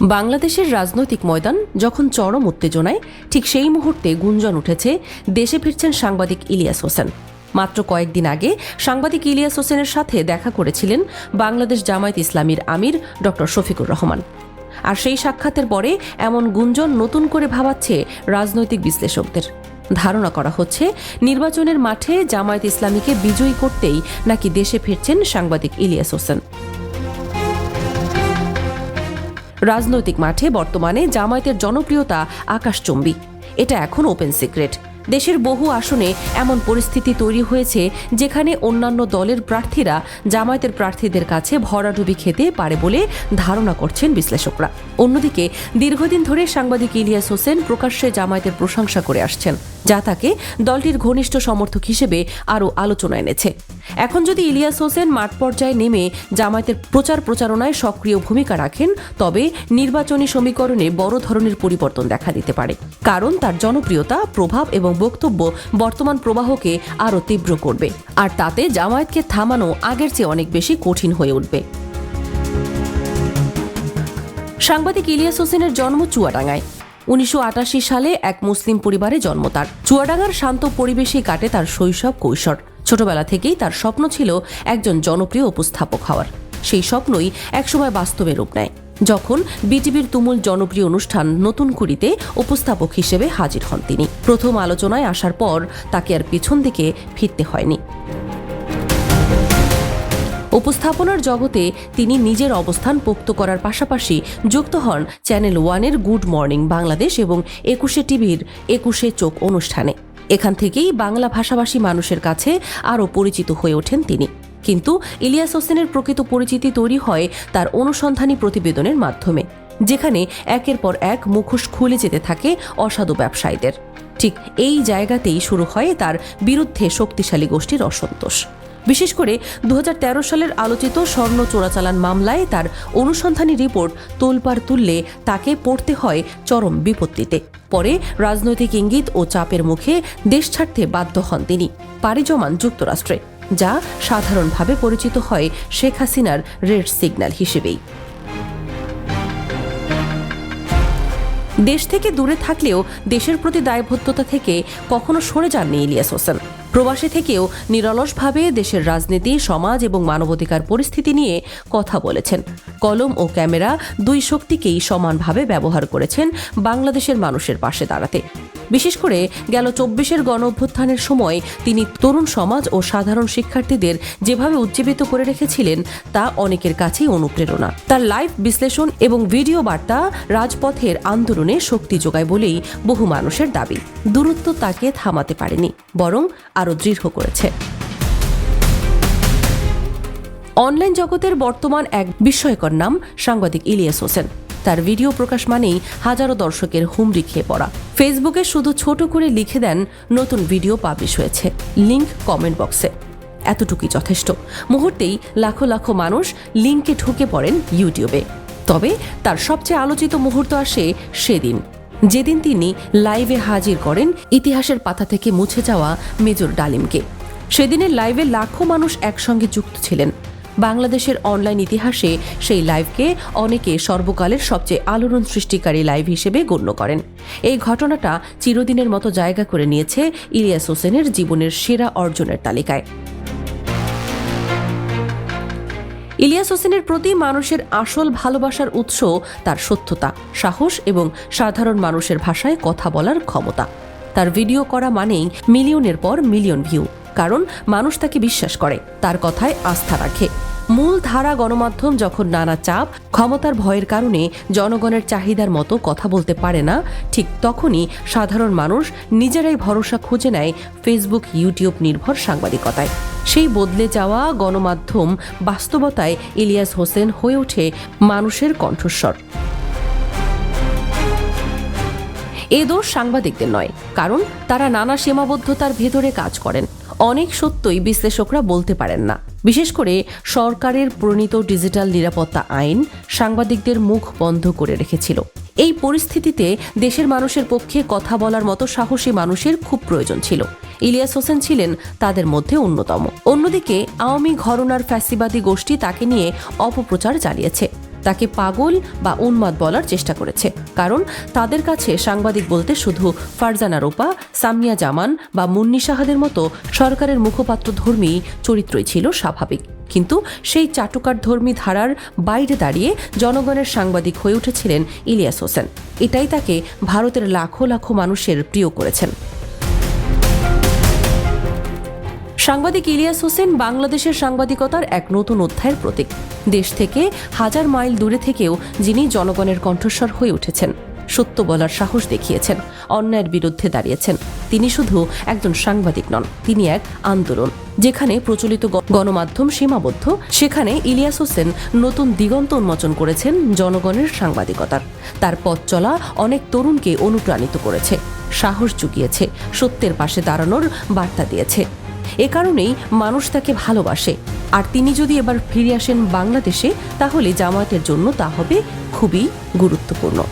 বাংলাদেশের রাজনৈতিক ময়দান যখন চরম উত্তেজনায়, ঠিক সেই মুহূর্তে গুঞ্জন উঠেছে, দেশে ফিরছেন সাংবাদিক ইলিয়াস হোসেন। মাত্র কয়েকদিন আগে সাংবাদিক ইলিয়াস হোসেনের সাথে দেখা করেছিলেন বাংলাদেশ জামায়াত ইসলামীর আমির ড. শফিকুর রহমান। আর সেই সাক্ষাতের পরে এমন গুঞ্জন নতুন করে ভাবাচ্ছে রাজনৈতিক বিশ্লেষকদের। ধারণা করা হচ্ছে, নির্বাচনের মাঠে জামায়াত ইসলামীকে বিজয়ী করতেই নাকি দেশে ফিরছেন সাংবাদিক ইলিয়াস হোসেন। রাজনৈতিক মাঠে বর্তমানে জামায়াতের জনপ্রিয়তা আকাশচম্বী। এটা এখন ওপেন সিক্রেট দেশের বহু আসনে এমন পরিস্থিতি তৈরি হয়েছে যেখানে অন্যান্য দলের প্রার্থীরা জামায়াতের প্রার্থীদের কাছে ভরাডুবি খেতে পারে বলে ধারণা করছেন বিশ্লেষকরা। অন্যদিকে, দীর্ঘদিন ধরে সাংবাদিক ইলিয়াস হোসেন প্রকাশ্যে জামায়াতের প্রশংসা করে আসছেন, যা তাকে দলটির ঘনিষ্ঠ সমর্থক হিসেবে আরও আলোচনা এনেছে। এখন যদি ইলিয়াস হোসেন মাঠ পর্যায়ে নেমে জামায়াতের প্রচার প্রচারণায় সক্রিয় ভূমিকা রাখেন, তবে নির্বাচনী সমীকরণে বড় ধরনের পরিবর্তন দেখা দিতে পারে। কারণ তার জনপ্রিয়তা, প্রভাব এবং বক্তব্য বর্তমান প্রবাহকে আরও তীব্র করবে। আর তাতে জামায়াতকে থামানো আগের চেয়ে অনেক বেশি কঠিন হয়ে উঠবে। সাংবাদিক ইলিয়াস হোসেনের জন্ম চুয়াডাঙ্গায়। উনিশশো আটাশি সালে এক মুসলিম পরিবারে জন্ম তার। চুয়াডাঙ্গার শান্ত পরিবেশেই কাটে তার শৈশব কৈশোর। ছোটবেলা থেকেই তার স্বপ্ন ছিল একজন জনপ্রিয় উপস্থাপক হওয়ার। সেই স্বপ্নই একসময় বাস্তবে রূপ নেয়, যখন বিটিভির তুমুল জনপ্রিয় অনুষ্ঠান নতুন কুড়িতে উপস্থাপক হিসেবে হাজির হন তিনি। প্রথম আলোচনায় আসার পর তাকে আর পিছন দিকে ফিরতে হয়নি। উপস্থাপনার জগতে তিনি নিজের অবস্থান পোক্ত করার পাশাপাশি যুক্ত হন চ্যানেল ওয়ানের গুড মর্নিং বাংলাদেশ এবং একুশে টিভির একুশে চোখ অনুষ্ঠানে। এখান থেকেই বাংলা ভাষাভাষী মানুষের কাছে আরও পরিচিত হয়ে ওঠেন তিনি। কিন্তু ইলিয়াস হোসেনের প্রকৃত পরিচিতি তৈরি হয় তার অনুসন্ধানী প্রতিবেদনের মাধ্যমে, যেখানে একের পর এক মুখোশ খুলে যেতে থাকে অসাধু ব্যবসায়ীদের। ঠিক এই জায়গাতেই শুরু হয় তার বিরুদ্ধে শক্তিশালী গোষ্ঠীর অসন্তোষ। বিশেষ করে দু হাজার তেরো সালের আলোচিত স্বর্ণ চোরাচালান মামলায় তার অনুসন্ধানী রিপোর্ট তোলপাড় তুললে তাকে পড়তে হয় চরম বিপত্তিতে। পরে রাজনৈতিক ইঙ্গিত ও চাপের মুখে দেশ ছাড়তে বাধ্য হন তিনি, পাড়ি জমান যুক্তরাষ্ট্রে, যা সাধারণভাবে পরিচিত হয় শেখ হাসিনার রেড সিগন্যাল হিসেবেই। দেশ থেকে দূরে থাকলেও দেশের প্রতি দায়বদ্ধতা থেকে কখনো সরে যাননি ইলিয়াস হোসেন। প্রবাসী থেকেও নিরলসভাবে দেশের রাজনীতি, সমাজ এবং মানবাধিকার পরিস্থিতি নিয়ে কথা বলেছেন। কলম ও ক্যামেরা দুই শক্তিকেই সমানভাবে ব্যবহার করেছেন বাংলাদেশের মানুষের পাশে দাঁড়াতে। বিশেষ করে গেল চব্বিশের গণ অভ্যুত্থানের সময় তিনি তরুণ সমাজ ও সাধারণ শিক্ষার্থীদের যেভাবে উজ্জীবিত করে রেখেছিলেন, তা অনেকের কাছেই অনুপ্রেরণা। তার লাইভ বিশ্লেষণ এবং ভিডিও বার্তা রাজপথের আন্দোলনে শক্তি যোগায় বলেই বহু মানুষের দাবি। দূরত্ব তাকে থামাতে পারেনি, বরং আরও দৃঢ় করেছে। অনলাইন জগতের বর্তমান এক বিস্ময়কর নাম সাংবাদিক ইলিয়াস হোসেন। তার ভিডিও প্রকাশ মানেই হাজারো দর্শকের হুমড়ি খেয়ে পড়া। ফেসবুকে শুধু ছোট করে লিখে দেন, নতুন ভিডিও পাবলিশ হয়েছে। লিংক কমেন্ট বক্সে। এতটুকুই যথেষ্ট। মুহূর্তেই লাখো লাখো মানুষ লিঙ্কে ঢুকে পড়েন ইউটিউবে। তবে তার সবচেয়ে আলোচিত মুহূর্ত আসে সেদিন। যেদিন তিনি লাইভে হাজির করেন ইতিহাসের পাতা থেকে মুছে যাওয়া মেজর ডালিমকে। সেদিনের লাইভে লাখো মানুষ একসঙ্গে যুক্ত ছিলেন। বাংলাদেশের অনলাইন ইতিহাসে সেই লাইভকে অনেকে সর্বকালের সবচেয়ে আলোড়ন সৃষ্টিকারী লাইভ হিসেবে গণ্য করেন। এই ঘটনাটা চিরদিনের মতো জায়গা করে নিয়েছে ইলিয়াস হোসেনের জীবনের সেরা অর্জনের তালিকায়। ইলিয়াস হোসেনের প্রতি মানুষের আসল ভালোবাসার উৎস তার সত্যতা, সাহস এবং সাধারণ মানুষের ভাষায় কথা বলার ক্ষমতা। তার ভিডিও করা মানেই মিলিয়নের পর মিলিয়ন ভিউ কারণ মানুষ তাকে বিশ্বাস করে, তার কথায় আস্থা রাখে। মূল ধারা গণমাধ্যম যখন নানা চাপ, ক্ষমতার ভয়ের কারণে জনগণের চাহিদার মতো কথা বলতে পারে না, ঠিক তখনই সাধারণ মানুষ নিজেরাই ভরসা খুঁজে নেয় ফেসবুক ইউটিউব নির্ভর সাংবাদিকতায়। সেই বদলে যাওয়া গণমাধ্যম বাস্তবতায় ইলিয়াস হোসেন হয়ে ওঠে মানুষের কণ্ঠস্বর। এ দোষ সাংবাদিকদের নয়, কারণ তারা নানা সীমাবদ্ধতার ভেতরে কাজ করেন। অনেক সত্যই বিশ্লেষকরা বলতে পারেন না। বিশেষ করে সরকারের প্রণীত ডিজিটাল নিরাপত্তা আইন সাংবাদিকদের মুখ বন্ধ করে রেখেছিল। এই পরিস্থিতিতে দেশের মানুষের পক্ষে কথা বলার মতো সাহসী মানুষের খুব প্রয়োজন ছিল। ইলিয়াস হোসেন ছিলেন তাদের মধ্যে অন্যতম। অন্যদিকে আওয়ামী ঘরনার ফ্যাসিবাদী গোষ্ঠী তাকে নিয়ে অপপ্রচার চালিয়েছে। তাকে পাগল বা উন্মাদ বলার চেষ্টা করেছে। কারণ তাদের কাছে সাংবাদিক বলতে শুধু ফারজানা রোপা, সামিয়া জামান বা মুন্নি সাহাদের মতো সরকারের মুখপাত্র ধর্মী চরিত্রই ছিল স্বাভাবিক। কিন্তু সেই চাটুকার ধর্মী ধারার বাইরে দাঁড়িয়ে জনগণের সাংবাদিক হয়ে উঠেছিলেন ইলিয়াস হোসেন। এটাই তাকে ভারতের লাখো লাখো মানুষের প্রিয় করেছেন। সাংবাদিক ইলিয়াস হোসেন বাংলাদেশের সাংবাদিকতার এক নতুন অধ্যায়ের প্রতীক। দেশ থেকে হাজার মাইল দূরে থেকেও যিনি জনগণের কণ্ঠস্বর হয়ে উঠেছেন, সত্য বলার সাহস দেখিয়েছেন, অন্যায়ের বিরুদ্ধে দাঁড়িয়েছেন। তিনি শুধু একজন সাংবাদিক নন, তিনি এক আন্দোলন, যেখানে প্রচলিত গণমাধ্যম সীমাবদ্ধ, সেখানে ইলিয়াস হোসেন নতুন দিগন্ত উন্মোচন করেছেন জনগণের সাংবাদিকতার। তার পথ চলা অনেক তরুণকে অনুপ্রাণিত করেছে, সাহস জুগিয়েছে, সত্যের পাশে দাঁড়ানোর বার্তা দিয়েছে। এ কারণেই মানুষ তাকে ভালোবাসে। আর তিনি যদি এবার ফিরে আসেন বাংলাদেশে, তাহলে জামায়াতের জন্য তা হবে খুবই গুরুত্বপূর্ণ।